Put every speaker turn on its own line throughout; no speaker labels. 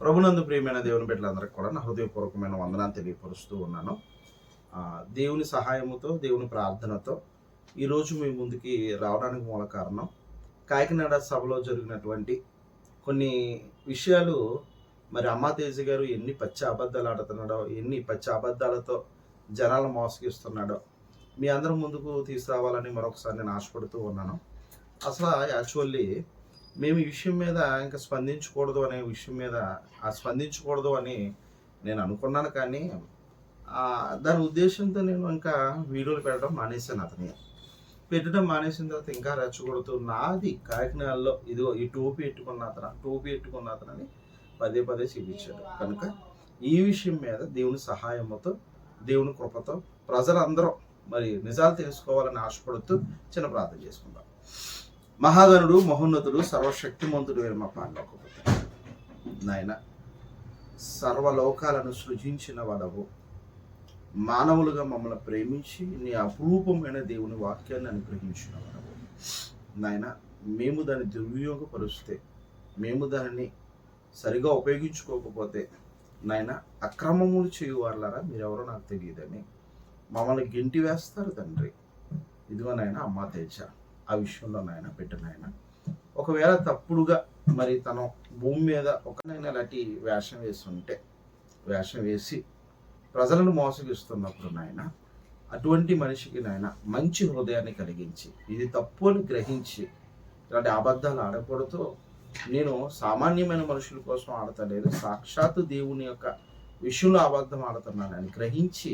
ప్రభునందు ప్రియమైన దేవుని బిడ్డలందరికీ కూడా నా హృదయపూర్వకమైన వందనాన్ని తెలియపరుస్తూ ఉన్నాను. దేవుని సహాయముతో దేవుని ప్రార్థనతో ఈరోజు మీ ముందుకి రావడానికి మూల కారణం కాకినాడ సభలో జరిగినటువంటి కొన్ని విషయాలు మరి అమ్మాతేజ గారు ఎన్ని పచ్చి అబద్ధాలు ఆడుతున్నాడో ఎన్ని పచ్చి అబద్ధాలతో జనాలు మోసగిస్తున్నాడో మీ అందరి ముందుకు తీసుకురావాలని మరొకసారి నేను ఆశపడుతూ ఉన్నాను. అసలు యాక్చువల్లీ మేము ఈ విషయం మీద ఇంకా స్పందించకూడదు అనే విషయం మీద ఆ స్పందించకూడదు అని నేను అనుకున్నాను కానీ దాని ఉద్దేశంతో నేను ఇంకా వీడియోలు పెట్టడం మానేశాను అతని. పెట్టడం మానేసిన తర్వాత ఇంకా రెచ్చగొడుతూ నాది కాకినాడలో ఇదిగో ఈ టోపీ పెట్టుకున్న అతను టోపీ పెట్టుకున్న అతనని పదే పదే చూపించాడు కనుక ఈ విషయం మీద దేవుని సహాయంతో దేవుని కృపతో ప్రజలందరూ మరి నిజాలు తెలుసుకోవాలని ఆశపడుతూ చిన్న ప్రార్థన చేసుకుందాం. మహాగణుడు మహోన్నతుడు సర్వశక్తిమంతుడు వేరు మా పాండవకపోతే నాయన సర్వలోకాలను సృజించిన వదవు మానవులుగా మమ్మల్ని ప్రేమించి నీ అపురూపమైన దేవుని వాక్యాన్ని అనుగ్రహించిన వాడవు. నాయన మేము దాన్ని దుర్వినియోగపరుస్తే మేము దానిని సరిగా ఉపయోగించుకోకపోతే నాయన అక్రమములు చేయు మీరెవరో నాకు తెలియదని. మమ్మల్ని గెంటి వేస్తారు తండ్రి. ఇదిగో నాయన అమ్మ తేజ. ఆ విషయంలో నాయన పెట్టినాయన ఒకవేళ తప్పుడుగా మరి తను భూమి మీద ఒకనైనా ఇలాంటి వేషం వేస్తుంటే వేషం వేసి ప్రజలను మోసగిస్తున్నప్పుడు నాయన అటువంటి మనిషికి నాయన మంచి హృదయాన్ని కలిగించి ఇది తప్పు అని గ్రహించి ఇలాంటి అబద్ధాలు ఆడకూడదు. నేను సామాన్యమైన మనుషుల కోసం ఆడతలేదు సాక్షాత్తు దేవుని యొక్క విషయంలో అబద్ధం ఆడుతున్నానని గ్రహించి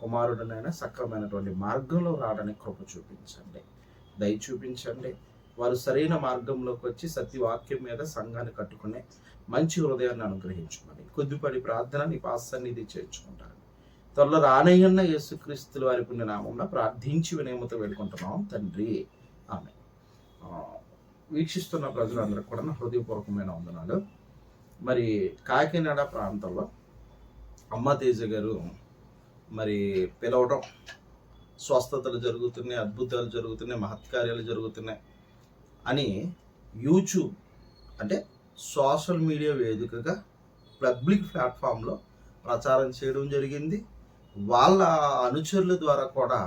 కుమారుడినైనా సక్రమైనటువంటి మార్గంలో రావడానికి కృప చూపించండి. దయ చూపించండి. వారు సరైన మార్గంలోకి వచ్చి సత్యవాక్యం మీద సంఘాన్ని కట్టుకునే మంచి హృదయాన్ని అనుగ్రహించమని కొద్దిపడి ప్రార్థన నీ పాసన్నిధి చేర్చుకుంటాను త్వరలో రానయ్యన్న యేసుక్రీస్తుల వారి పుణ్యనామంలో ప్రార్థించి వినయమతో వేడుకుంటున్నాం. తండ్రి ఆమె వీక్షిస్తున్న ప్రజలందరికీ కూడా నా హృదయపూర్వకమైన వందనాలు. మరి కాకినాడ ప్రాంతంలో అమ్మ తేజ గారు మరి పిలవడం స్వస్థతలు జరుగుతున్నాయి అద్భుతాలు జరుగుతున్నాయి మహత్కార్యాలు జరుగుతున్నాయి అని యూట్యూబ్ అంటే సోషల్ మీడియా వేదికగా పబ్లిక్ ప్లాట్ఫామ్లో ప్రచారం చేయడం జరిగింది. వాళ్ళ అనుచరుల ద్వారా కూడా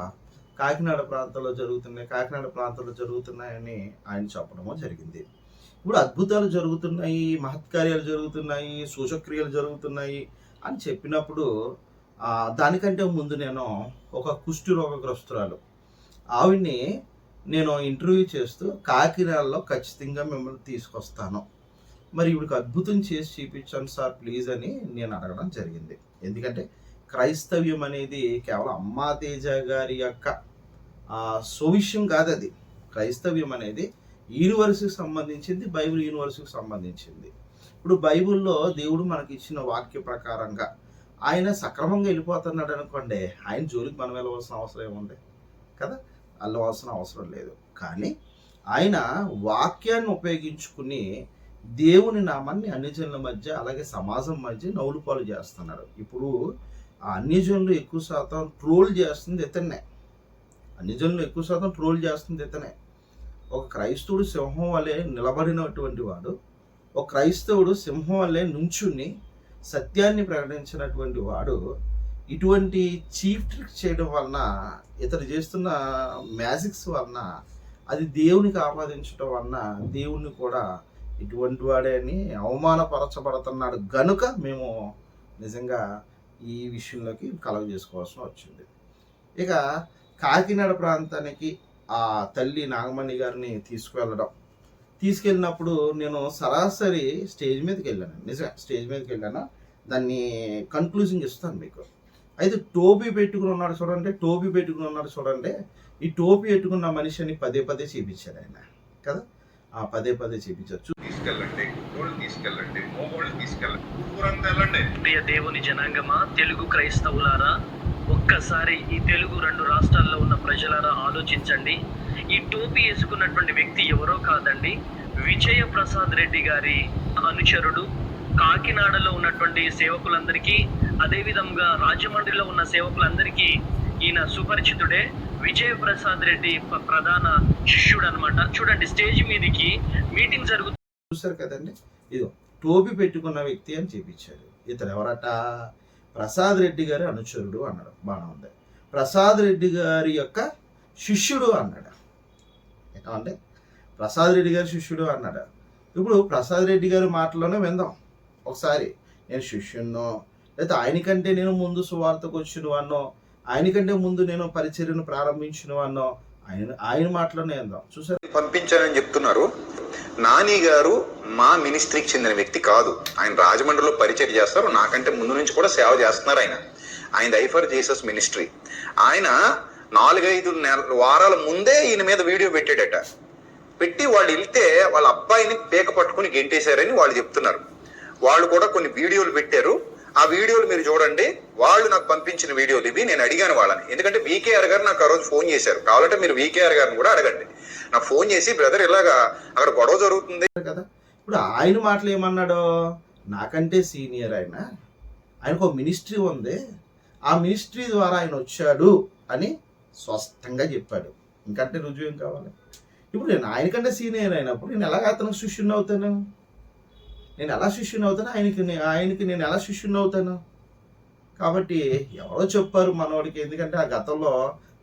కాకినాడ ప్రాంతంలో జరుగుతున్నాయి కాకినాడ ప్రాంతంలో జరుగుతున్నాయని ఆయన చెప్పడము జరిగింది. ఇప్పుడు అద్భుతాలు జరుగుతున్నాయి మహత్కార్యాలు జరుగుతున్నాయి సూచక్రియలు జరుగుతున్నాయి అని చెప్పినప్పుడు దానికంటే ముందు నేను ఒక కుష్టి రోగగ్రస్తురాలు. ఆవిడ్ని నేను ఇంటర్వ్యూ చేస్తూ కాకినాడలో ఖచ్చితంగా మిమ్మల్ని తీసుకొస్తాను. మరి ఇవిడికి అద్భుతం చేసి చూపించాను సార్ ప్లీజ్ అని నేను అడగడం జరిగింది. ఎందుకంటే క్రైస్తవ్యం అనేది కేవలం అమ్మా తేజ గారి యొక్క ఆ, కాదు అది. క్రైస్తవ్యం అనేది యూనివర్స్కి సంబంధించింది బైబిల్ యూనివర్స్కి సంబంధించింది. ఇప్పుడు బైబిల్లో దేవుడు మనకి ఇచ్చిన వాక్య ప్రకారంగా ఆయన సక్రమంగా వెళ్ళిపోతున్నాడు అనుకోండి ఆయన జోలికి మనం వెళ్ళవలసిన అవసరం ఏముంది? కదా? వెళ్ళవలసిన అవసరం లేదు. కానీ ఆయన వాక్యాన్ని ఉపయోగించుకుని దేవుని నామాన్ని అన్యజనుల మధ్య అలాగే సమాజం మధ్య నౌలుపాలు చేస్తున్నాడు. ఇప్పుడు ఆ అన్యజనులు ఎక్కువ శాతం ట్రోల్ చేస్తుంది ఇతనే అన్యజనులు ఎక్కువ శాతం ట్రోల్ చేస్తుంది ఇతనే ఒక క్రైస్తవుడు సింహం వలె నిలబడినటువంటి వాడు ఒక క్రైస్తవుడు సింహం వల్లే నుంచుని సత్యాన్ని ప్రకటించినటువంటి వాడు ఇటువంటి చీఫ్ ట్రిక్ చేయడం వలన ఇతడు చేస్తున్న మ్యాజిక్స్ వలన అది దేవునికి ఆపాదించడం వలన దేవుణ్ణి కూడా ఇటువంటి వాడే అని అవమానపరచబడుతున్నాడు. గనుక మేము నిజంగా ఈ విషయంలోకి కలవ చేసుకోవాల్సిన వచ్చింది. ఇక కాకినాడ ప్రాంతానికి ఆ తల్లి నాగమణి గారిని తీసుకువెళ్ళడం. తీసుకెళ్ళినప్పుడు నేను సరాసరి స్టేజ్ మీదకి వెళ్ళాను. నిజం స్టేజ్ మీదకి వెళ్ళాను. దాన్ని కన్క్లూజన్ ఇస్తాను మీకు. అయితే టోపీ పెట్టుకుని ఉన్నాడు చూడండి టోపీ పెట్టుకుని ఉన్నాడు చూడండి. ఈ టోపీ పెట్టుకున్న మనిషిని పదే పదే చూపించాడు ఆయన కదా? ఆ పదే పదే చూపించారు చూ-
తీసుకెళ్ళండి తీసుకెళ్ళండి తీసుకెళ్ళండి. ఊరంతా వెళ్ళండి.
ప్రియ దేవుని జనాంగమా తెలుగు క్రైస్తవులారా ఒక్కసారి ఈ తెలుగు రెండు రాష్ట్రాల్లో ఉన్న ప్రజలారా ఆలోచించండి. ఈ టోపీ వేసుకున్నటువంటి వ్యక్తి ఎవరో కాదండి విజయ ప్రసాద్ రెడ్డి గారి అనుచరుడు కాకినాడలో ఉన్నటువంటి సేవకులందరికీ అదేవిధంగా రాజమండ్రిలో ఉన్న సేవకులందరికీ ఈయన సుపరిచితుడే విజయ ప్రసాద్ రెడ్డి ప్రధాన శిష్యుడు అనమాట చూడండి స్టేజ్ మీదకి మీటింగ్ జరుగుతుంది
చూసారు కదండి? ఇదో టోపీ పెట్టుకున్న వ్యక్తి అని చూపించారు. ఇతను ఎవరట? ప్రసాద్ రెడ్డి గారి అనుచరుడు అన్నాడు. బాగా ఉంది. ప్రసాద్ రెడ్డి గారి యొక్క శిష్యుడు అన్నాడు. అంటే ప్రసాద్ రెడ్డి గారి శిష్యుడు అన్నాడు. ఇప్పుడు ప్రసాద్ రెడ్డి గారి మాటలోనే విందాం. ఒకసారి నేను శిష్యున్నో లేదా ఆయనకంటే నేను ముందు సువార్తకు వచ్చిన వాన్నో ఆయనకంటే ముందు నేను పరిచర్యను ప్రారంభించిన వాన్నో ఆయన ఆయన మాటలోనే అందాం చూసారు?
పంపించానని చెప్తున్నారు. నాని గారు మా మినిస్ట్రీకి చెందిన వ్యక్తి కాదు. ఆయన రాజమండ్రిలో పరిచయం చేస్తారు. నాకంటే ముందు నుంచి కూడా సేవ చేస్తున్నారు ఆయన. ఆయన ఐఫర్ జీసస్ మినిస్ట్రీ. ఆయన నాలుగైదు నెల వారాల ముందే ఈయన మీద వీడియో పెట్టాడట. పెట్టి వాళ్ళు వెళ్తే వాళ్ళ అబ్బాయిని పేక పట్టుకుని గెంటేశారని వాళ్ళు చెప్తున్నారు. వాళ్ళు కూడా కొన్ని వీడియోలు పెట్టారు. ఆ వీడియోలు మీరు చూడండి. వాళ్ళు నాకు పంపించిన వీడియోలు ఇవి. నేను అడిగాను వాళ్ళని. ఎందుకంటే వీకేఆర్ గారు నాకు ఆ రోజు ఫోన్ చేశారు. కావాలంటే మీరు వీకేఆర్ గారిని కూడా అడగండి. నాకు ఫోన్ చేసి బ్రదర్ ఇలాగా అక్కడ గొడవ జరుగుతుంది.
కదా. ఇప్పుడు ఆయన మాటలు ఏమన్నాడు? నాకంటే సీనియర్ ఆయన. ఆయనకు ఒక మినిస్ట్రీ ఉంది. ఆ మినిస్ట్రీ ద్వారా ఆయన వచ్చాడు అని స్పష్టంగా చెప్పాడు. ఇంకంటే రుజువు ఏం కావాలి? ఇప్పుడు నేను ఆయనకంటే సీనియర్ అయినప్పుడు నేను ఎలాగ అతనికి శిష్యుని అవుతాను? నేను ఎలా శిష్యుని అవుతాను? ఆయనకి ఆయనకి నేను ఎలా శిష్యుని అవుతాను? కాబట్టి ఎవరో చెప్పారు మనవాడికి ఎందుకంటే ఆ గతంలో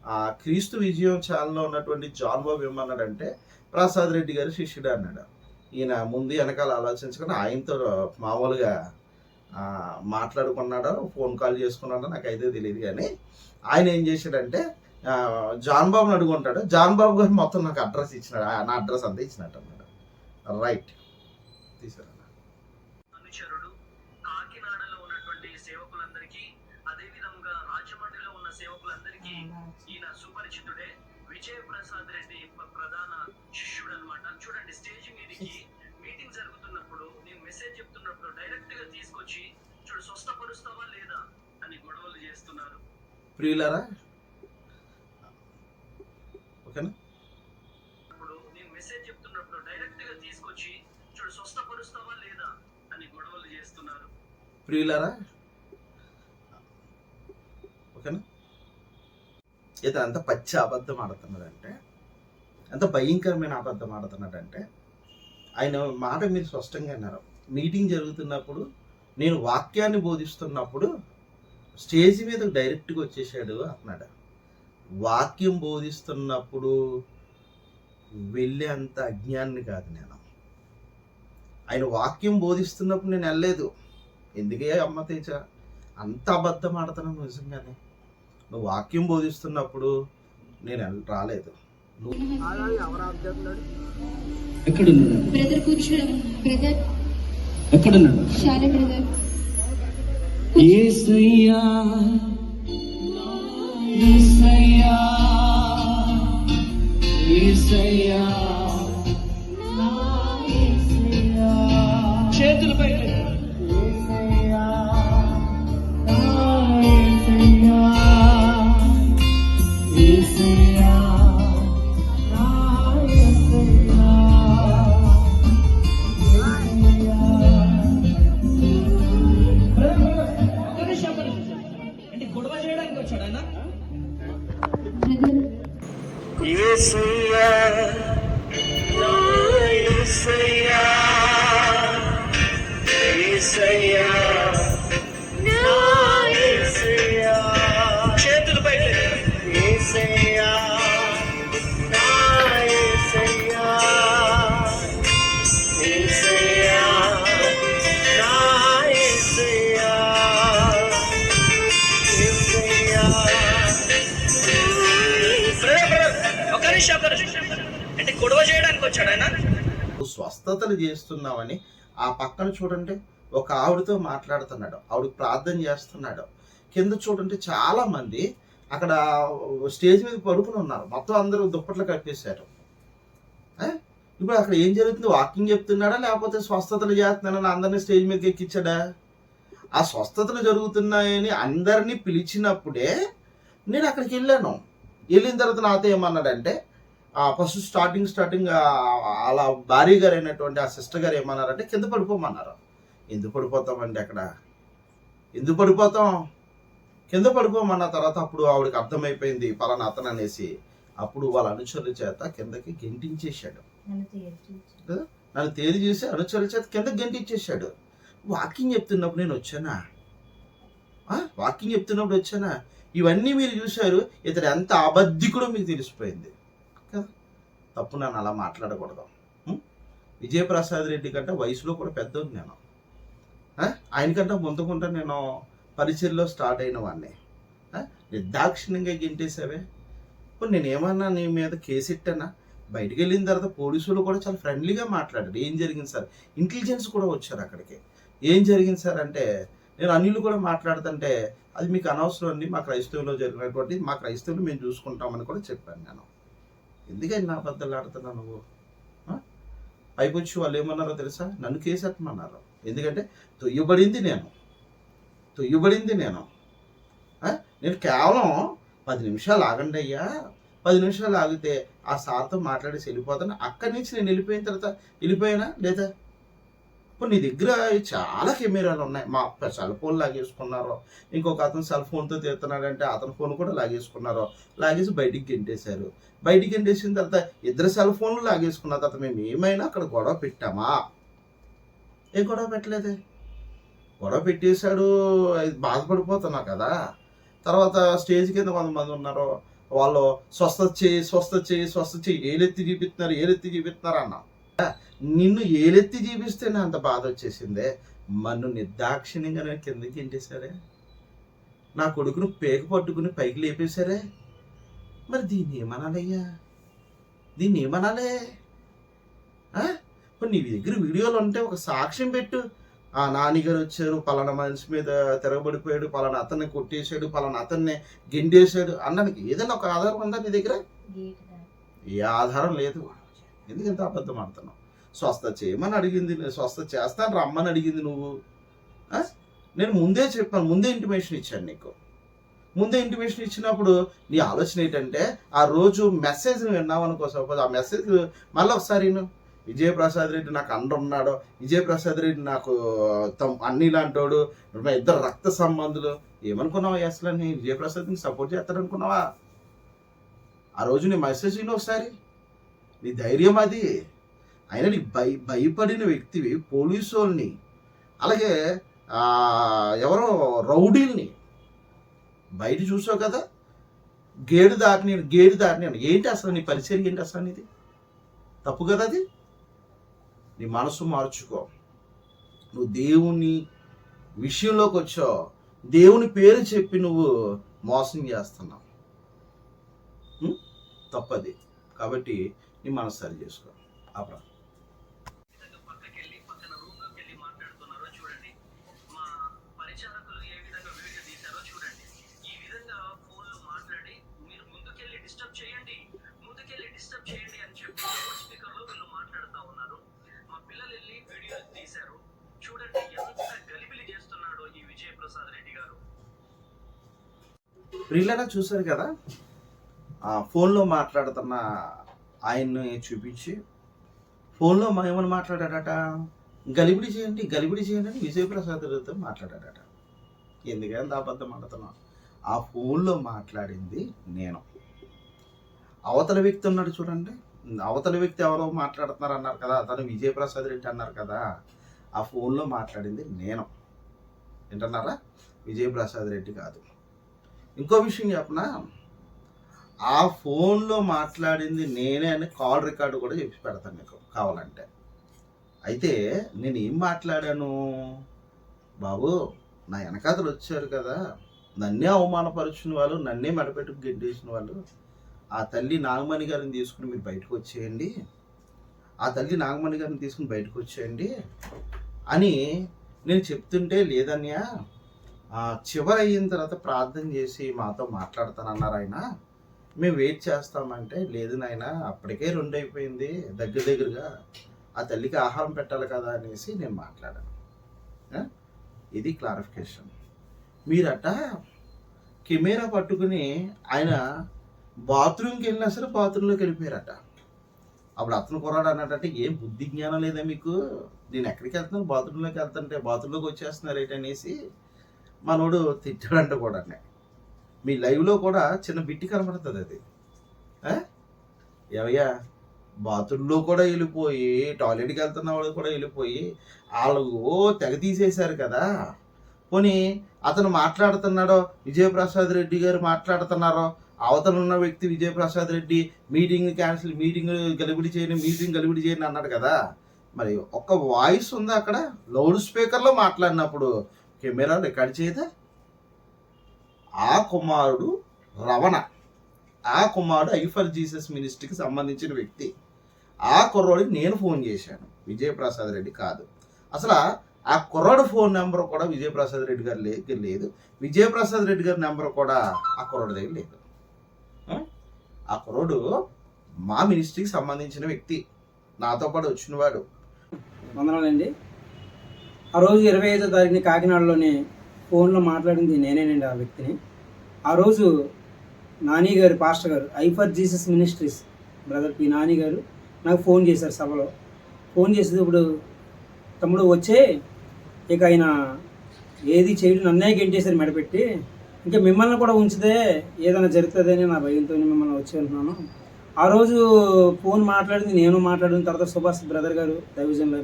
ఆ క్రీస్తు విజయం ఛానల్లో ఉన్నటువంటి జాన్ బాబు ఏమన్నాడంటే ప్రసాద్ రెడ్డి గారు శిష్యుడు అన్నాడు. ఈయన ముందు వెనకాల ఆలోచించుకుని ఆయనతో మామూలుగా మాట్లాడుకున్నాడో ఫోన్ కాల్ చేసుకున్నాడో నాకైతే తెలియదు కానీ ఆయన ఏం చేశాడంటే జాన్ బాబుని అడుగుంటాడు. జాన్ బాబు గారు మొత్తం నాకు అడ్రస్ ఇచ్చినాడు. ఆ, నా అడ్రస్ అంతా ఇచ్చినట్టు అన్నాడు. రైట్. తీసారు.
మెసేజ్ చెప్తున్నప్పుడు డైరెక్ట్గా తీసుకొచ్చి చూడు స్వస్థపరుస్తావా లేదా? అని గొడవలు చేస్తున్నారు.
ప్రియులరా? ఓకేనా?
ఇప్పుడు నేను మెసేజ్ చెప్తున్నప్పుడు డైరెక్ట్గా తీసుకొచ్చి చూడు స్వస్థపరుస్తావా లేదా? అని గొడవలు చేస్తున్నారు.
ప్రియులరా? ఓకేనా? ఎంత పచ్చి అబద్ధం ఆడుతున్నాడంటే ఎంత భయంకరమైన అబద్ధం ఆడుతున్నాడంటే ఆయన మాట మీరు స్పష్టంగా అన్నారు మీటింగ్ జరుగుతున్నప్పుడు నేను వాక్యాన్ని బోధిస్తున్నప్పుడు స్టేజ్ మీద డైరెక్ట్గా వచ్చేసాడు అన్నాడు వాక్యం బోధిస్తున్నప్పుడు వెళ్ళే అంత అజ్ఞాన్ని కాదు నేను. ఆయన వాక్యం బోధిస్తున్నప్పుడు నేను వెళ్ళలేదు. ఎందుకే అమ్మ తేజ? అంత అబద్ధం ఆడుతున్నావు నిజంగానే. నువ్వు వాక్యం బోధిస్తున్నప్పుడు నేను రాలేదు. నువ్వు
ఎక్కడున్నాడు
బ్రదర్ కూర్చోడం. బ్రదర్
ఎక్కడున్నాడు
చాలా బ్రదర్.
యేసయ్యా
ఒక నిమిషం అంటే గొడవ చేయడానికి వచ్చాడు ఆయన
స్వస్థతలు చేస్తున్నావని ఆ పక్కన చూడండి ఒక ఆవిడతో మాట్లాడుతున్నాడు. ఆవిడ ప్రార్థన చేస్తున్నాడు. కింద చూడండి చాలా మంది అక్కడ స్టేజ్ మీద పడుకుని ఉన్నారు. మొత్తం అందరూ దుప్పట్లు కట్టేశారు. ఇప్పుడు అక్కడ ఏం జరుగుతుంది? వాకింగ్ చెప్తున్నాడా? లేకపోతే స్వస్థతలు చేస్తున్నాడని అందరినీ స్టేజ్ మీదకి ఎక్కించాడా? ఆ స్వస్థతలు జరుగుతున్నాయని అందరినీ పిలిచినప్పుడే నేను అక్కడికి వెళ్ళాను. వెళ్ళిన తర్వాత నాతో ఏమన్నాడంటే ఫస్ట్ స్టార్టింగ్ స్టార్టింగ్ అలా భార్య గారు అయినటువంటి ఆ సిస్టర్ గారు ఏమన్నారంటే కింద పడిపోమన్నారు ఎందుకు పడిపోతామండి అక్కడ? ఎందుకు పడిపోతాం? కింద పడిపోమన్న తర్వాత అప్పుడు ఆవిడకి అర్థమైపోయింది పలానా అతను అనేసి. అప్పుడు వాళ్ళ అనుచరుల చేత కిందకి గెంటించేశాడు. నన్ను తేదీ చూసి అనుచరుల చేత కింద గంట ఇచ్చేసాడు వాకింగ్ చెప్తున్నప్పుడు నేను వచ్చానా? వాకింగ్ చెప్తున్నప్పుడు వచ్చానా? ఇవన్నీ మీరు చూశారు ఇతడు ఎంత అబద్ధికుడో మీకు తెలిసిపోయింది. కదా? తప్పు నన్ను అలా మాట్లాడకూడదు? విజయప్రసాద్ రెడ్డి కంటే వయసులో కూడా పెద్దోడు నేను? ఆయనకంటే ముందుకుంటా నేను పరిచయలో స్టార్ట్ అయిన వాడిని నిర్దాక్షిణ్యంగా గింటేసావే ఇప్పుడు నేను ఏమన్నా నీ మీద కేసు ఇట్టానా బయటికి వెళ్ళిన తర్వాత పోలీసులు కూడా చాలా ఫ్రెండ్లీగా మాట్లాడారు. ఏం జరిగింది సార్? ఇంటెలిజెన్స్ కూడా వచ్చారు అక్కడికి. ఏం జరిగింది సార్ అంటే నేను అనిల్ కూడా మాట్లాడుతుంటే అది మీకు అనవసరం అండి మా క్రైస్తవులో జరిగినటువంటి మా క్రైస్తవులు మేము చూసుకుంటామని కూడా చెప్పాను నేను. ఎందుకని నా బద్దలు ఆడుతున్నా నువ్వు? ఆ? వచ్చి వాళ్ళు ఏమన్నారో తెలుసా? నన్ను కేసెట్టమన్నారు. ఎందుకంటే తొయ్యబడింది నేను. తొయ్యబడింది నేను. నేను కేవలం పది నిమిషాలు ఆగండి అయ్యా. పది నిమిషాలు ఆగితే ఆ సార్తో మాట్లాడేసి వెళ్ళిపోతాను. అక్కడి నుంచి నేను వెళ్ళిపోయిన తర్వాత వెళ్ళిపోయానా లేదా? ఇప్పుడు నీ దగ్గర చాలా కెమెరాలు ఉన్నాయి. మా సెల్ ఫోన్ లాగేసుకున్నారు. ఇంకొక అతను సెల్ ఫోన్తో తీస్తున్నాడంటే అతని ఫోన్ కూడా లాగేసుకున్నారు. లాగేసి బయటికి గెంటేశారు. బయటికి గెంటేసిన తర్వాత ఇద్దరు సెల్ ఫోన్లు లాగేసుకున్న తర్వాత మేము ఏమైనా అక్కడ గొడవ పెట్టామా? ఏ గొడవ పెట్టలేదే? గొడవ పెట్టేశాడు అది బాధపడిపోతున్నా కదా. తర్వాత స్టేజ్ కింద కొంతమంది ఉన్నారు. వాళ్ళు స్వస్థ చేయి స్వస్థ చేయి స్వస్థ చేయి ఏలెత్తి చూపిస్తున్నారు ఏలెత్తి చూపిస్తున్నారు అన్నా. నిన్ను ఏలెత్తి చూపిస్తేనే అంత బాధ వచ్చేసిందే. మన్ను నిర్దాక్షిణ్యంగా నేను కిందకి ఇంటేశారే నా కొడుకును పేక పట్టుకుని పైకి లేపేశారే? మరి దీన్ని ఏమనాలయ్యా? దీన్ని ఏమనాలే? ఆ? నీ దగ్గర వీడియోలు ఉంటే ఒక సాక్ష్యం పెట్టు. ఆ నాన్నగారు వచ్చారు పలానా మనిషి మీద తిరగబడిపోయాడు పలానా అతన్ని కొట్టేశాడు పలానా అతన్ని గెండేశాడు అన్నానికి ఏదైనా ఒక ఆధారం ఉందా నీ దగ్గర? ఏ ఆధారం లేదు. ఎందుకు ఇంత అబద్ధం ఆడుతున్నావు? స్వస్థ చేయమని అడిగింది స్వస్థ చేస్తాను రమ్మని అడిగింది నువ్వు. నేను ముందే చెప్పాను ముందే ఇంటిమేషన్ ఇచ్చాను నీకు. ముందే ఇంటిమేషన్ ఇచ్చినప్పుడు నీ ఆలోచన ఏంటంటే ఆ రోజు మెసేజ్ని విన్నావు అనుకో సపోజ్ ఆ మెసేజ్ మళ్ళీ ఒకసారి నువ్వు విజయప్రసాద్ రెడ్డి నాకు అండ ఉన్నాడు విజయప్రసాద్ రెడ్డి నాకు తమ్ అన్ని లాంటోడు మా ఇద్దరు రక్త సంబంధులు ఏమనుకున్నావా అసలు అని విజయప్రసాద్ని సపోర్ట్ చేస్తాడనుకున్నావా? ఆ రోజు నీ మెసేజ్ విను ఒకసారి. నీ ధైర్యం అది. అయినా నీకు భయ భయపడిన వ్యక్తివి పోలీసు వాళ్ళని అలాగే ఎవరో రౌడీల్ని బయట చూసావు కదా? గేడు దాటిని గేడు దాటిని ఏంటి అసలు నీ పరిచయం ఏంటి అసలు ఇది తప్పు కదా అది? నీ మనసు మార్చుకో. నువ్వు దేవుని విషయంలోకి వచ్చావు దేవుని పేరు చెప్పి నువ్వు మోసం చేస్తున్నావు. తప్పది. కాబట్టి నీ మనసు సరి చేసుకో. అప్పుడు ప్రియులరా చూశారు కదా? ఆ ఫోన్లో మాట్లాడుతున్న ఆయన్ని చూపించి ఫోన్లో మా ఏమని మాట్లాడాడట? గలిబిడి చేయండి గలిబిడి చేయండి అని విజయప్రసాద్ రెడ్డితో మాట్లాడాడట. ఎందుకంటే అబద్ధం ఆడుతున్నా ఆ ఫోన్లో మాట్లాడింది నేను. అవతల వ్యక్తి ఉన్నాడు చూడండి. అవతల వ్యక్తి ఎవరో మాట్లాడుతున్నారు అన్నారు కదా అతను విజయప్రసాద్ రెడ్డి అన్నారు కదా ఆ ఫోన్లో మాట్లాడింది నేను. ఏంటన్నారా విజయప్రసాద్ రెడ్డి కాదు. ఇంకో విషయం చెప్పనా? ఆ ఫోన్లో మాట్లాడింది నేనే అని కాల్ రికార్డు కూడా చెప్పి పెడతాను నీకు కావాలంటే. అయితే నేను ఏం మాట్లాడాను? బాబు నా వెనకాతలు వచ్చారు కదా. నన్నే అవమానపరిచిన వాళ్ళు నన్నే మెడపెట్టుకు గెడ్డేసిన వాళ్ళు ఆ తల్లి నాగమణి గారిని తీసుకుని మీరు బయటకు వచ్చేయండి. ఆ తల్లి నాగమణి గారిని తీసుకుని బయటకు వచ్చేయండి అని నేను చెప్తుంటే లేదన్యా చివరి అయిన తర్వాత ప్రార్థన చేసి మాతో మాట్లాడతానన్నారు ఆయన. మేము వెయిట్ చేస్తామంటే లేదు నాయన అప్పటికే రెండు అయిపోయింది దగ్గర దగ్గరగా ఆ తల్లికి ఆహారం పెట్టాలి కదా అనేసి నేను మాట్లాడాను. ఇది క్లారిఫికేషన్. మీరట కెమెరా పట్టుకుని ఆయన బాత్రూమ్కి వెళ్ళినా సరే బాత్రూంలోకి వెళ్ళిపోయారట. అప్పుడు అతను కొరాడు అన్నట్టు ఏం బుద్ధి జ్ఞానం లేదా మీకు? నేను ఎక్కడికి వెళ్తున్నాను? బాత్రూంలోకి వెళ్తుంటే బాత్రూంలోకి వచ్చేస్తున్నారు ఏంటనేసి మనోడు తిట్టాడంట కూడా మీ లైవ్లో కూడా చిన్న బిట్టి కనబడుతుంది అది. ఏవయ్యా బాతుల్లో కూడా వెళ్ళిపోయి టాయిలెట్కి వెళ్తున్న వాళ్ళు కూడా వెళ్ళిపోయి వాళ్ళు తెగ తీసేశారు కదా. పోనీ అతను మాట్లాడుతున్నాడో విజయప్రసాద్ రెడ్డి గారు మాట్లాడుతున్నారో అవతల ఉన్న వ్యక్తి Vijayaprasad Reddy meeting cancel meeting గలిబిడి చేయని మీటింగ్ గలిబిడి చేయని అన్నాడు కదా. మరి ఒక్క వాయిస్ ఉందా అక్కడ? లౌడ్ స్పీకర్లో మాట్లాడినప్పుడు కెమెరా రికార్డ్ చేయదా ఆ కుమారుడు రవణ ఆ కుమారుడు ఐఫర్ జీసస్ మినిస్ట్రీకి సంబంధించిన వ్యక్తి. ఆ కుర్రోడికి నేను ఫోన్ చేశాను. విజయప్రసాద్ రెడ్డి కాదు. అసలు ఆ కుర్రోడు ఫోన్ నెంబర్ కూడా విజయప్రసాద్ రెడ్డి గారి దగ్గర లేదు. విజయప్రసాద్ రెడ్డి గారి నెంబర్ కూడా ఆ కుర్రోడి దగ్గర లేదు. ఆ? కుర్రోడు మా మినిస్ట్రీకి సంబంధించిన వ్యక్తి. నాతో పాటు వచ్చినవాడు.
వందనాలండి. ఆ రోజు ఇరవై ఐదో తారీఖుని కాకినాడలోనే ఫోన్లో మాట్లాడింది నేనేనండి ఆ వ్యక్తిని. ఆ రోజు నాని గారు పాస్టర్ గారు ఐఫర్ Jesus ministries brother P Nani గారు నాకు ఫోన్ చేశారు సభలో. ఫోన్ చేసేటప్పుడు తమ్ముడు వచ్చే ఇక ఆయన ఏది చేయడం నన్నే గెంటేశారు మెడపెట్టి ఇంకా మిమ్మల్ని కూడా ఉంచితే ఏదైనా జరుగుతుందని నా భయంతో మిమ్మల్ని వచ్చి ఉంటున్నాను. ఆ రోజు ఫోన్ మాట్లాడింది నేను మాట్లాడిన తర్వాత సుభాష్ బ్రదర్ గారు డైవిజన్లో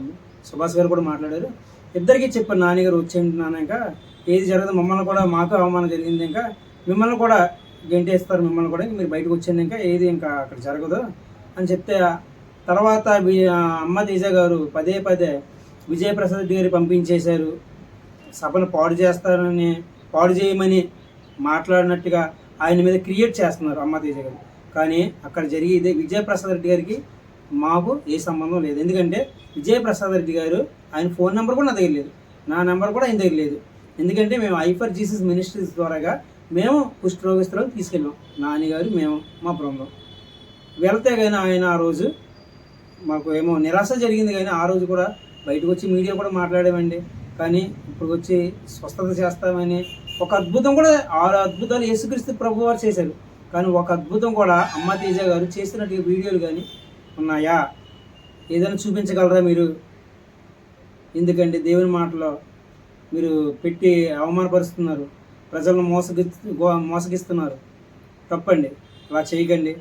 సుభాష్ గారు కూడా మాట్లాడారు. ఇద్దరికి చెప్పాను నాన్నగారు వచ్చేయండి నాన్న. ఇంకా ఏది జరగదు మమ్మల్ని కూడా మాకు అవమానం జరిగింది ఇంకా. మిమ్మల్ని కూడా గెంటేస్తారు మిమ్మల్ని కూడా మీరు బయటకు వచ్చింది ఇంకా. ఏది ఇంకా అక్కడ జరగదు అని చెప్తే తర్వాత వి- అమ్మ తేజ గారు పదే పదే విజయప్రసాద్ గారి పంపించేశారు. సభను పాడు చేస్తారని పాడు చేయమని మాట్లాడినట్టుగా ఆయన మీద క్రియేట్ చేస్తున్నారు అమ్మ తేజ గారు. కానీ అక్కడ జరిగేది విజయప్రసాద్ రెడ్డి గారికి మాకు ఏ సంబంధం లేదు. ఎందుకంటే విజయప్రసాద్ రెడ్డి గారు ఆయన ఫోన్ నెంబర్ కూడా నా దగ్గర లేదు. నా నెంబర్ కూడా ఆయన దగ్గర లేదు. ఎందుకంటే మేము ఐఫర్ జీసస్ మినిస్ట్రీస్ ద్వారాగా మేము కుష్ఠరోగస్తులను తీసుకెళ్ళాం. నాన్నగారు మేము మా బృందం. వెళ్తే కానీ ఆయన ఆ రోజు మాకు ఏమో నిరాశ జరిగింది కానీ ఆ రోజు కూడా బయటకు వచ్చి మీడియా కూడా మాట్లాడామండి కానీ ఇప్పుడు వచ్చి స్వస్థత చేస్తామని ఒక అద్భుతం కూడా ఆరు అద్భుతాలు యేసుక్రీస్తు ప్రభు వారు చేశారు. కానీ ఒక అద్భుతం కూడా అమ్మ తేజ గారు చేసినట్టు వీడియోలు కానీ ఉన్నాయా ఏదైనా చూపించగలరా మీరు? ఎందుకంటే దేవుని మాటలో మీరు పెట్టి అవమానపరుస్తున్నారు. ప్రజలను మోసగి గో- మోసగిస్తున్నారు. తప్పండి. అలా చేయకండి.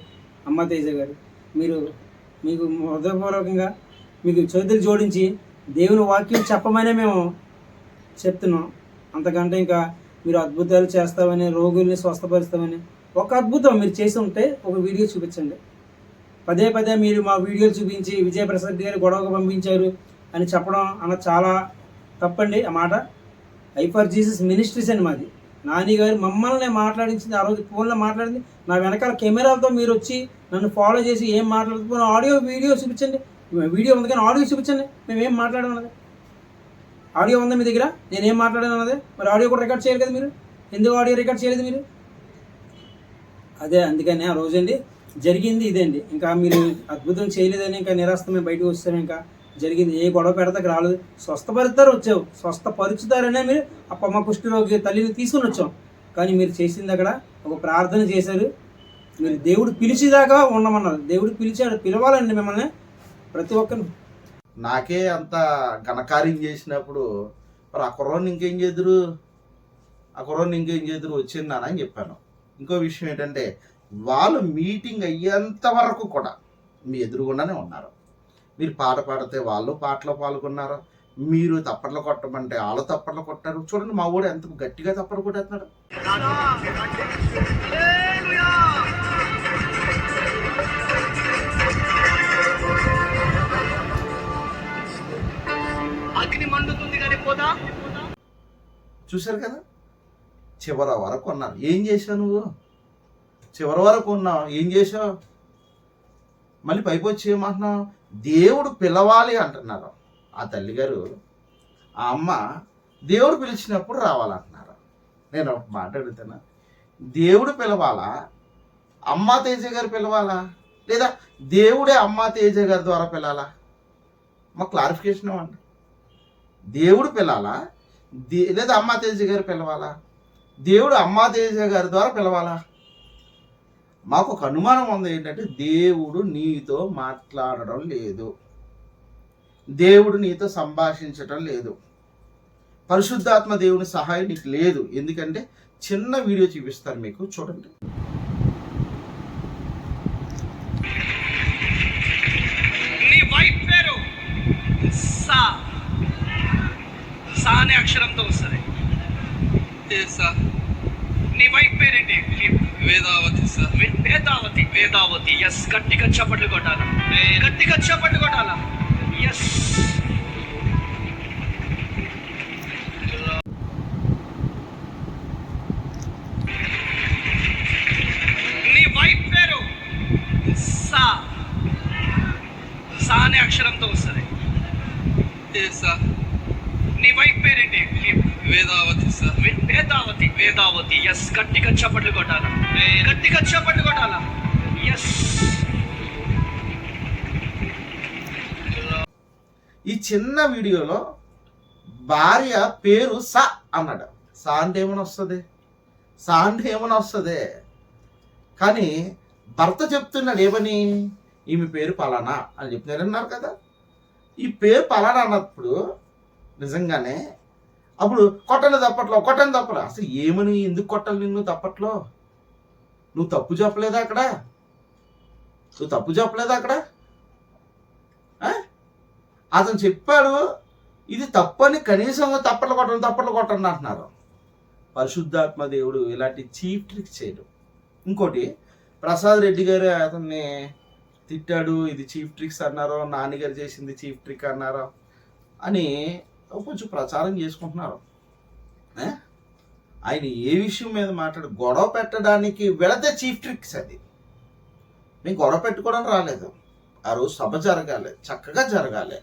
అమ్మ తేజ గారు మీరు మీకు హృదయపూర్వకంగా మీకు చేతులు జోడించి దేవుని వాక్యం చెప్పమనే మేము చెప్తున్నాం. అంతకంటే ఇంకా మీరు అద్భుతాలు చేస్తామని రోగుల్ని స్వస్థపరుస్తామని ఒక అద్భుతం మీరు చేసి ఉంటే ఒక వీడియో చూపించండి. పదే పదే మీరు మా వీడియోలు చూపించి విజయప్రసాద్ గారు గొడవకు పంపించారు అని చెప్పడం అన్న చాలా తప్పండి. ఆ మాట ఐఫర్ జీసస్ మినిస్ట్రీస్ అని మాది. నాని గారు మమ్మల్ని మాట్లాడించింది ఆ రోజు ఫోన్లో మాట్లాడింది. నా వెనకాల కెమెరాలతో మీరు వచ్చి నన్ను ఫాలో చేసి ఏం మాట్లాడుతున్నారు ఆడియో వీడియో చూపించండి. వీడియో ఉంది కానీ ఆడియో చూపించండి. మేము ఏం మాట్లాడామన్నది ఆడియో ఉందా మీ దగ్గర? నేనేం మాట్లాడాను అన్నది? మరి ఆడియో కూడా రికార్డ్ చేయాలి కదా మీరు? ఎందుకు ఆడియో రికార్డ్ చేయలేదు మీరు? అదే అందుకని ఆ రోజండి జరిగింది ఇదండి. ఇంకా మీరు అద్భుతం చేయలేదని ఇంకా నిరాశమే బయటకు వస్తారు ఇంకా జరిగింది. ఏ గొడవ పెడతాకి రాలేదు. స్వస్థపరుస్తారు వచ్చావు స్వస్థపరుచుతారనే మీరు ఆ పమ్మ కుష్ఠరోగి తల్లిని తీసుకుని వచ్చాం. కానీ మీరు చేసింది అక్కడ ఒక ప్రార్థన చేశారు. మీరు దేవుడు పిలిచేదాకా ఉండమన్నారు. దేవుడు పిలిచాడు. పిలవాలండి మిమ్మల్ని ప్రతి ఒక్కరు
నాకే అంత ఘనకార్యం చేసినప్పుడు మరి ఆ కుర్రోని ఇంకేం చేదురు ఆ కుర్రోని ఇంకేం చేదురు వచ్చిందానా అని చెప్పాను. ఇంకో విషయం ఏంటంటే వాళ్ళు మీటింగ్ అయ్యేంత వరకు కూడా మీ ఎదురుగుండానే ఉన్నారు. మీరు పాట పాడితే వాళ్ళు పాటలో పాల్గొన్నారు. మీరు తప్పట్లు కొట్టమంటే వాళ్ళు తప్పట్లు కొట్టారు. చూడండి మా ఊడు ఎంత గట్టిగా తప్పట్లు కొట్టేస్తున్నాడు
పోదా?
చూశారు కదా? చివరి వరకు ఉన్నారు ఏం చేశావు నువ్వు? చివరి వరకు ఉన్నావు. ఏం చేసావు మళ్ళీ పైకి వచ్చి ఏమంటున్నావు? దేవుడు పిలవాలి అంటున్నారు. ఆ తల్లిగారు ఆ అమ్మ దేవుడు పిలిచినప్పుడు రావాలంటున్నారు. నేను ఒక మాట అడుగుతున్నా. దేవుడు పిలవాలా? అమ్మా తేజ గారు పిలవాలా? లేదా దేవుడే అమ్మా తేజ గారి ద్వారా పిలాలా? మాకు క్లారిఫికేషన్ ఇవ్వండి. దేవుడు పిలాలా? దే లేదా అమ్మా తేజ గారు పిలవాలా? దేవుడు అమ్మా తేజ గారి ద్వారా పిలవాలా? మాకు ఒక అనుమానం ఉంది ఏంటంటే దేవుడు నీతో మాట్లాడడం లేదు. దేవుడు నీతో సంభాషించడం లేదు. పరిశుద్ధాత్మ దేవుని సహాయం నీకు లేదు. ఎందుకంటే చిన్న వీడియో చూపిస్తారు మీకు. చూడండి.
నీ వైఫ్ పేరు సా. సా అనే అక్షరంతో వస్తుంది. నీ వైఫ్ పేరేంటి
వేదావతి సార్.
వేదావతి. వేదావతి. ఎస్ గట్టిగా చప్పట్లు కొట్టాలా? గట్టిగా చప్పట్లు కొట్టాలా? ఎస్ నీ వైఫ్ పేరు సా సా అనే అక్షరంతో వస్తుంది
సార్
నీ వైఫ్ పేరేంటి
వేదావతి సార్
వే- వేదావతి వేదావతి ఎస్ గట్టిగా చప్పట్లు కొట్టాలా? గట్టిగా చప్పట్లు కొట్టాలా? ఎస్
ఈ చిన్న వీడియోలో భార్య పేరు సా అన్నాడు. సా అంటే ఏమైనా వస్తుంది? సా అంటే ఏమైనా వస్తుంది? కానీ భర్త చెప్తున్నాడు ఏమని? ఈమె పేరు పలానా? అని చెప్తున్నారు అన్నారు కదా. ఈ పేరు పలానా అన్నప్పుడు నిజంగానే అప్పుడు కొట్టండి తప్పట్లో కొట్టను తప్పట్లో. అసలు ఏమని ఎందుకు కొట్టాలి నిన్ను తప్పట్లో? నువ్వు తప్పు చెప్పలేదా అక్కడ? నువ్వు తప్పు చెప్పలేదా అక్కడ? అతను చెప్పాడు ఇది తప్పని కనీసం తప్పట్లు కొట్టండి తప్పట్లు కొట్టండి అంటున్నారు. పరిశుద్ధాత్మ దేవుడు ఇలాంటి చీప్ ట్రిక్ చేయడు. ఇంకోటి ప్రసాద్ రెడ్డి గారు అతన్ని తిట్టాడు ఇది చీప్ ట్రిక్స్ అన్నారు నాన్నగారు చేసింది చీప్ ట్రిక్ అన్నారు అని కొంచెం ప్రచారం చేసుకుంటున్నారు. ఆయన ఏ విషయం మీద మాట్లాడు గొడవ పెట్టడానికి వెళితే చీఫ్ ట్రిక్స్ అది. నేను గొడవ పెట్టుకోవడానికి రాలేదు. ఆ రోజు సభ జరగాలి చక్కగా జరగాలి.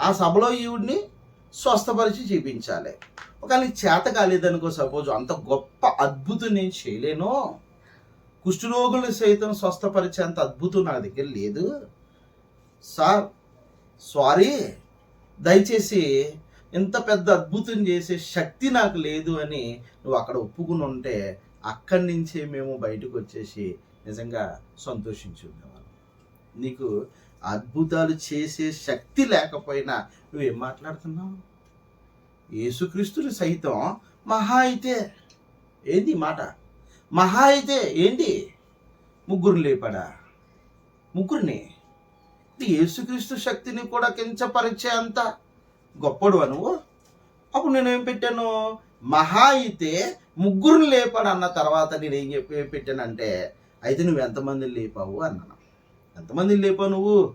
ఆ సభలో ఈవిడ్ని స్వస్థపరిచి చూపించాలి. ఒకవేళ చేత కాలేదనుకో సపోజ్ అంత గొప్ప అద్భుతం నేను చేయలేను. కుష్ఠరోగులు సైతం స్వస్థపరిచేంత అద్భుతం నా దగ్గర లేదు. Sir sorry. దయచేసి ఇంత పెద్ద అద్భుతం చేసే శక్తి నాకు లేదు అని నువ్వు అక్కడ ఒప్పుకుని ఉంటే అక్కడి నుంచే మేము బయటకు వచ్చేసి నిజంగా సంతోషించుండేవాళ్ళం నీకు అద్భుతాలు చేసే శక్తి లేకపోయినా నువ్వేం మాట్లాడుతున్నావు? యేసుక్రీస్తుని సైతం మహా అయితే ఏంది మాట? మహా అయితే ఏంటి? ముగ్గురు లేపాడా? ముగ్గురిని? ఇది యేసుక్రీస్తు శక్తిని కూడా కించపరిచే అంత గొప్పడు నువ్వు? అప్పుడు నేనేం పెట్టాను? మహా అయితే ముగ్గురిని లేపాడు అన్న తర్వాత నేను ఏం చెప్పి పెట్టానంటే అయితే నువ్వు ఎంతమందిని లేపావు? అన్నాను. ఎంతమందిని లేపావు నువ్వు?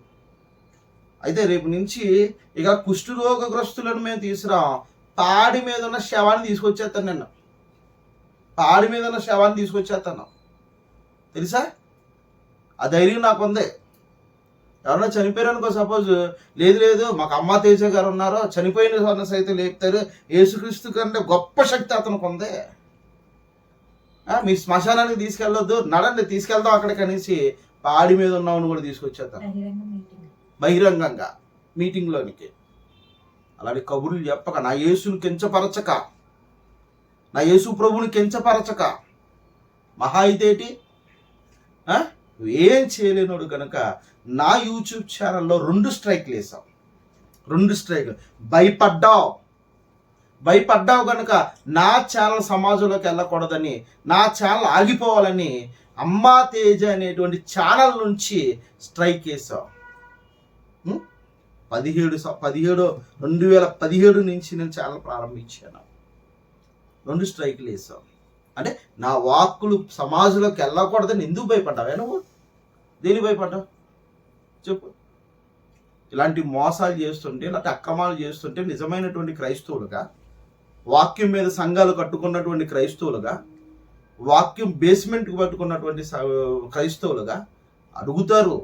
అయితే రేపు నుంచి ఇక కుష్ఠరోగగ్రస్తులను మేము తీసుకురాం. పాడి మీద ఉన్న శవాన్ని తీసుకొచ్చేస్తాను నేను పాడి మీద ఉన్న శవాన్ని తీసుకొచ్చేస్తాను. తెలుసా? ఆ ధైర్యం నాకు ఉంది. ఎవరన్నా చనిపోయారు అనుకో సపోజ్ లేదు లేదు మాకు అమ్మ తేజ గారు ఉన్నారు చనిపోయిన వాళ్ళని సైతం లేపుతారు. యేసుక్రీస్తు కంటే గొప్ప శక్తి అతనికి ఉంది. మీ శ్మశానానికి తీసుకెళ్ళొద్దు నడండి తీసుకెళ్దాం అక్కడికి అనేసి పాడి మీద ఉన్నవాడిని కూడా తీసుకొచ్చేస్తాను బహిరంగంగా మీటింగ్లోనికి. అలాంటి కబుర్లు చెప్పక నా యేసుని కించపరచక నా యేసు ప్రభుని కించపరచక మహా ఆ? నువ్వేం చేయలేనోడు కనుక నా యూట్యూబ్ ఛానల్లో రెండు స్ట్రైక్లు వేసావు రెండు స్ట్రైక్ భయపడ్డావు. భయపడ్డావు కనుక నా ఛానల్ సమాజంలోకి వెళ్ళకూడదని నా ఛానల్ ఆగిపోవాలని అమ్మా తేజ అనేటువంటి ఛానల్ నుంచి స్ట్రైక్ వేసావు పదిహేడు పదిహేడు రెండు వేల పదిహేడు నుంచి నేను ఛానల్ ప్రారంభించాను. రెండు స్ట్రైక్లు వేసావు అంటే నా వాక్కులు సమాజంలోకి వెళ్ళకూడదని ఎందుకు భయపడ్డావే? నువ్వు? దేనికి భయపడ్డావు? చెప్పు. ఇలాంటి మోసాలు చేస్తుంటే ఇలాంటి అక్రమాలు చేస్తుంటే నిజమైనటువంటి క్రైస్తవులుగా వాక్యం మీద సంఘాలు కట్టుకున్నటువంటి క్రైస్తవులుగా వాక్యం బేస్మెంట్కి పట్టుకున్నటువంటి క్రైస్తవులుగా అడుగుతారు.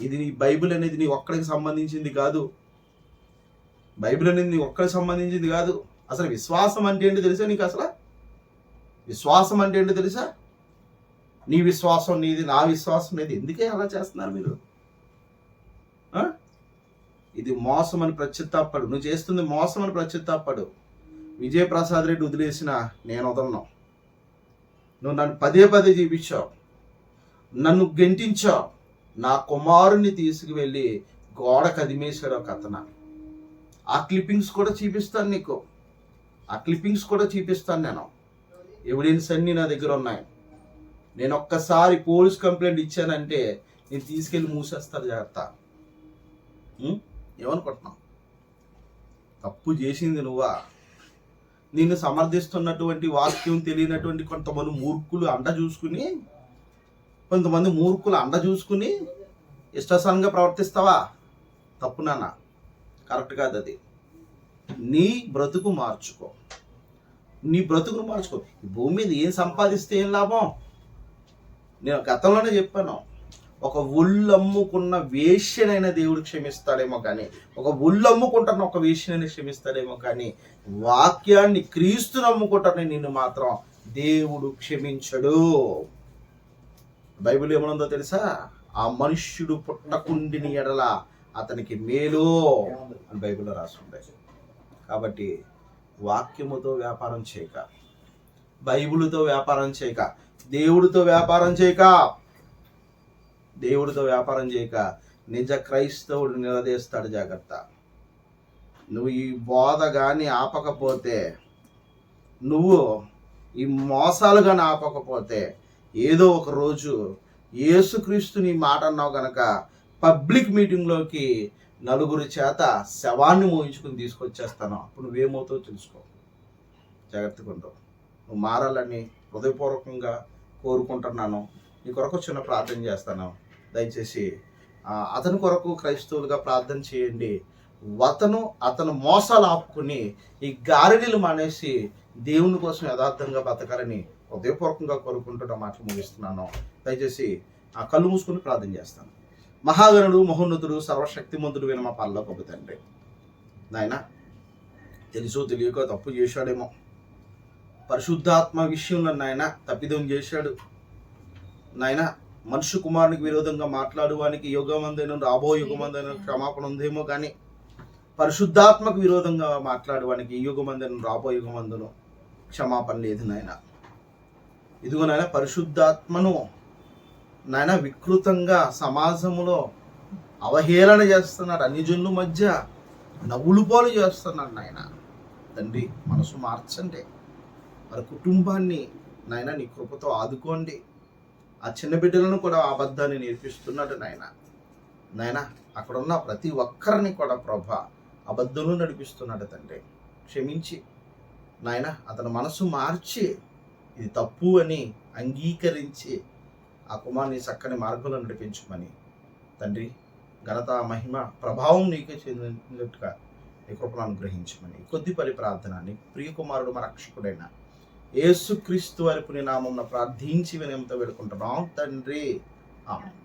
ఇది నీ బైబిల్ అనేది నీ ఒక్కడికి సంబంధించింది కాదు. బైబిల్ అనేది నీ ఒక్కడికి సంబంధించింది కాదు. అసలు విశ్వాసం అంటే ఏంటి తెలుసా నీకు అసలు? విశ్వాసం అంటే ఏంటి తెలుసా? నీ విశ్వాసం నీది నా విశ్వాసం నీది. ఎందుకే అలా చేస్తున్నారు మీరు? ఇది మోసం అని ప్రత్యుత్తాపడు నువ్వు చేస్తుంది మోసం అని ప్రత్యుత్తాపడు విజయప్రసాద్ రెడ్డి వదిలేసిన నేను వదలను. నువ్వు నన్ను పదే పదే చూపించావు నన్ను గెంటించావు. నా కుమారుని తీసుకువెళ్ళి గోడ కదిమేశాడు ఒక అతను. ఆ క్లిప్పింగ్స్ కూడా చూపిస్తాను నీకు. ఆ క్లిప్పింగ్స్ కూడా చూపిస్తాను నేను. ఎవిడెన్స్ అన్నీ నా దగ్గర ఉన్నాయి. నేను ఒక్కసారి పోలీస్ కంప్లైంట్ ఇచ్చానంటే నేను తీసుకెళ్ళి మూసేస్తారు జాగ్రత్త. ఏమనుకుంటున్నావు? తప్పు చేసింది నువ్వా? నిన్ను సమర్థిస్తున్నటువంటి వాక్యం తెలియనటువంటి కొంతమంది మూర్ఖులు అండ చూసుకుని కొంతమంది మూర్ఖులు అండ చూసుకుని ఇష్టాసనంగా ప్రవర్తిస్తావా? తప్పు నాన్న. కరెక్ట్ కాదు అది. నీ బ్రతుకు మార్చుకో. నీ బ్రతుకును మార్చుకో. భూమి మీద ఏం సంపాదిస్తే ఏం లాభం? నేను గతంలోనే చెప్పాను. ఒక ఒళ్ళు అమ్ముకున్న వేష్యనైన దేవుడు క్షమిస్తాడేమో కానీ ఒక ఒళ్ళు అమ్ముకుంటున్న ఒక వేష్యనైనా క్షమిస్తాడేమో కానీ వాక్యాన్ని క్రీస్తు నమ్ముకుంటానే నిన్ను మాత్రం దేవుడు క్షమించడు. బైబిల్ ఏమనుందో తెలుసా? ఆ మనుష్యుడు పుట్టకుండిని ఎడల అతనికి మేలు అని బైబిల్లో రాసుండే కాబట్టి వాక్యముతో వ్యాపారం చేయక బైబిలుతో వ్యాపారం చేయక దేవుడితో వ్యాపారం చేయక దేవుడితో వ్యాపారం చేయక నిజ క్రైస్తవుడు నిలదీస్తాడు జాగ్రత్త. నువ్వు ఈ బోధ కానీ ఆపకపోతే నువ్వు ఈ మోసాలు కానీ ఆపకపోతే ఏదో ఒక రోజు యేసుక్రీస్తు నీ మాట అన్నావు గనక పబ్లిక్ మీటింగ్లోకి నలుగురి చేత శవాన్ని మోయించుకుని తీసుకొచ్చేస్తాను. అప్పుడు నువ్వేమవుతావో తెలుసుకో. జాగ్రత్తగా ఉండవు నువ్వు మారాలని హృదయపూర్వకంగా కోరుకుంటున్నాను. నీ కొరకు చిన్న ప్రార్థన చేస్తాను. దయచేసి అతని కొరకు క్రైస్తవులుగా ప్రార్థన చేయండి. అతను అతను మోసాలు ఆపుకుని ఈ గారడీలు మానేసి దేవుని కోసం యథార్థంగా బతకాలని హృదయపూర్వకంగా కోరుకుంటున్న మాటలు ముగిస్తున్నాను. దయచేసి ఆ కళ్ళు మూసుకుని ప్రార్థన చేస్తాను. మహాగణుడు మహోన్నతుడు సర్వశక్తిమంతుడు విన మా పల్ల గొప్ప తండ్రి. నాయన తెలుసో తెలియక తప్పు చేశాడేమో. పరిశుద్ధాత్మ విషయంలో నాయన తప్పిదం చేశాడు. నాయన మనుషు కుమారునికి విరోధంగా మాట్లాడువానికి యుగమందైన రాబో యుగమందైన క్షమాపణ ఉందేమో కానీ పరిశుద్ధాత్మకు విరోధంగా మాట్లాడువానికి ఈ యుగమందైన రాబో యుగమందును క్షమాపణ లేదు నాయన. ఇదిగో నాయన పరిశుద్ధాత్మను నాయన వికృతంగా సమాజంలో అవహేళన చేస్తున్నాడు. అన్ని జన్లు మధ్య నవ్వులు పాలు చేస్తున్నాడు నాయన. తండ్రి మనసు మార్చండి. వారి కుటుంబాన్ని నాయన నీ కృపతో ఆదుకోండి. ఆ చిన్న బిడ్డలను కూడా అబద్ధాన్ని నేర్పిస్తున్నాడు నాయన. నాయన అక్కడ ఉన్న ప్రతి ఒక్కరిని కూడా ప్రభ అబద్ధంలో నడిపిస్తున్నాడు తండ్రి. క్షమించి. నాయన అతని మనసు మార్చి ఇది తప్పు అని అంగీకరించి ఆ కుమార్ని చక్కని మార్గంలో నడిపించమని. తండ్రి ఘనత మహిమ ప్రభావం నీకే చెందినట్టుగా నీ కృపను అనుగ్రహించమని. కొద్దిపరి ప్రార్థన నీ ప్రియకుమారుడు మా రక్షకుడైన యేసుక్రీస్తు వారి పుణ్యనామం ప్రార్థించి వినయంతో వేడుకుంటున్నాం. తండ్రి. ఆమె